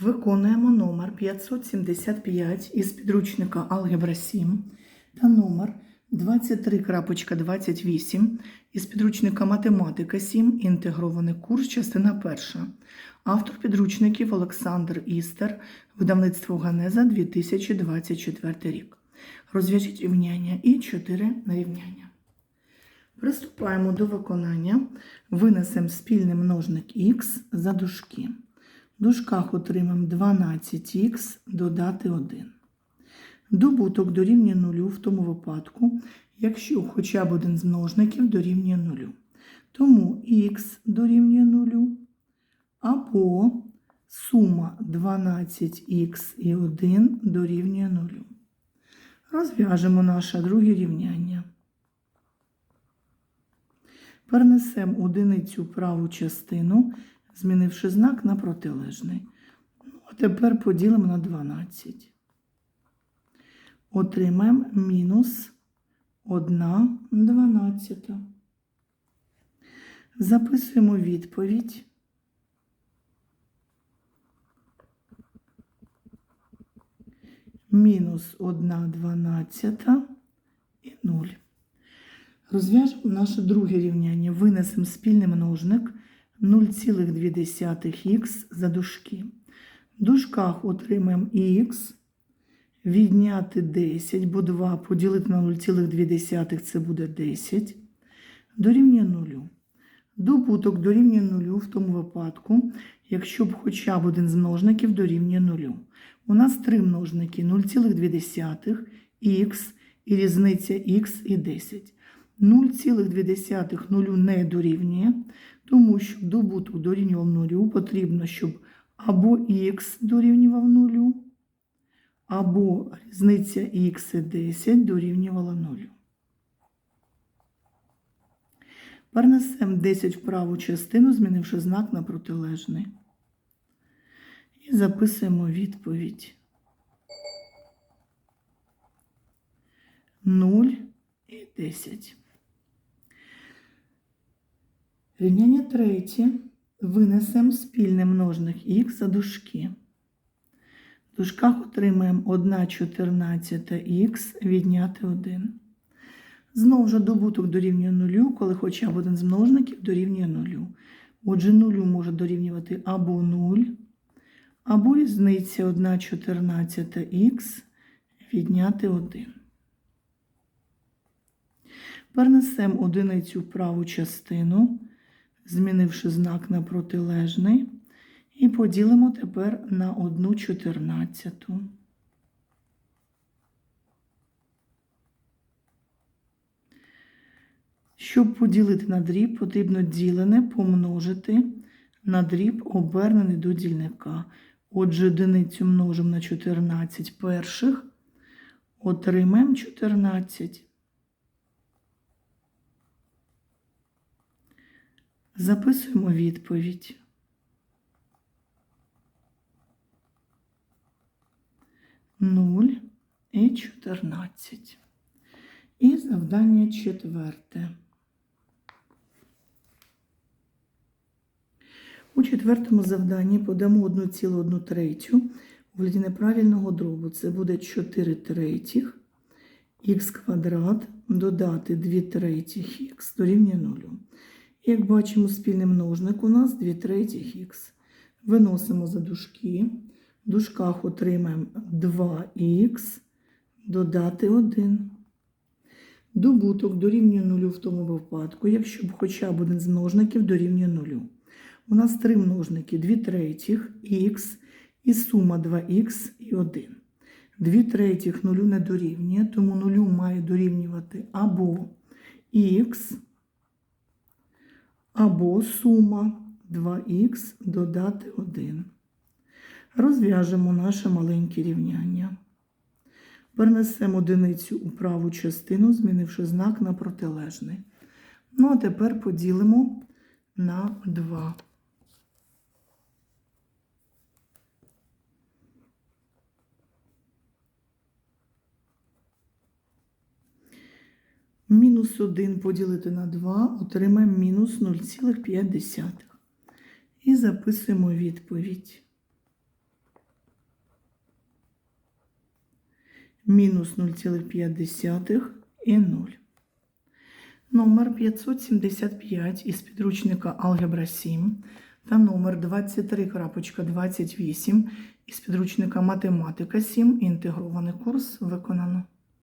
Виконуємо номер 575 із підручника Алгебра 7 та номер 23.28 із підручника Математика 7. Інтегрований курс, частина перша. Автор підручників Олександр Істер, видавництво Ганеза 2024 рік. Розв'яжіть рівняння і 4 рівняння. Приступаємо до виконання. Винесемо спільний множник х за дужки. В дужках отримаємо 12х додати 1. Добуток дорівнює 0 в тому випадку, якщо хоча б один з множників дорівнює 0. Тому х дорівнює 0 або сума 12х і 1 дорівнює 0. Розв'яжемо наше друге рівняння. Перенесемо одиницю праву частину, змінивши знак на протилежний. Ну, а тепер поділимо на 12. Отримаємо мінус 1 дванадцята. Записуємо відповідь. Мінус 1 дванадцята і 0. Розв'яжемо наше друге рівняння. Винесемо спільний множник 0,2х за дужки. В дужках отримаємо х, відняти 10, бо 2 поділити на 0,2 це буде 10. Дорівнює 0. Добуток дорівнює 0 в тому випадку, якщо б хоча б один з множників дорівнює 0. У нас три множники 0,2 х і різниця х і 10. 0,2 нулю не дорівнює, тому щоб добуток дорівнював нулю, потрібно, щоб або х дорівнював нулю, або різниця х і 10 дорівнювала нулю. Перенесемо 10 в праву частину, змінивши знак на протилежний. І записуємо відповідь. 0 і 10. Рівняння третє. Винесемо спільний множник х за дужки. В дужках отримаємо 1 14 х відняти 1. Знову ж добуток дорівнює нулю, коли хоча б один з множників дорівнює нулю. Отже, нулю може дорівнювати або 0, або різниця 1 14 х відняти 1. Перенесемо одиницю в праву частину, змінивши знак на протилежний, і поділимо тепер на 1 чотирнадцяту. Щоб поділити на дріб, потрібно ділене помножити на дріб, обернений до дільника. Отже, одиницю множимо на 14 перших, отримаємо 14. Записуємо відповідь. Нуль і 14. І завдання четверте. У четвертому завданні подамо 1,1 третю вигляді неправильного дробу. Це буде 4 третіх х квадрат додати 2 третіх х дорівнює 0. Як бачимо, спільний множник у нас 2 третіх х. Виносимо за дужки. В дужках отримаємо 2х додати 1. Добуток дорівнює 0 в тому випадку, якщо б хоча б один з множників дорівнює 0. У нас три множники 2 третіх х і сума 2х і 1. 2 третіх 0 не дорівнює, тому 0 має дорівнювати або х, або сума 2х додати 1. Розв'яжемо наше маленьке рівняння. Перенесемо одиницю у праву частину, змінивши знак на протилежний. Ну, а тепер поділимо на 2. Мінус 1 поділити на 2 отримаємо мінус 0,5. І записуємо відповідь. Мінус 0,5 і 0. Номер 575 із підручника Алгебра 7 та номер 23.28 із підручника Математика 7. Інтегрований курс виконано.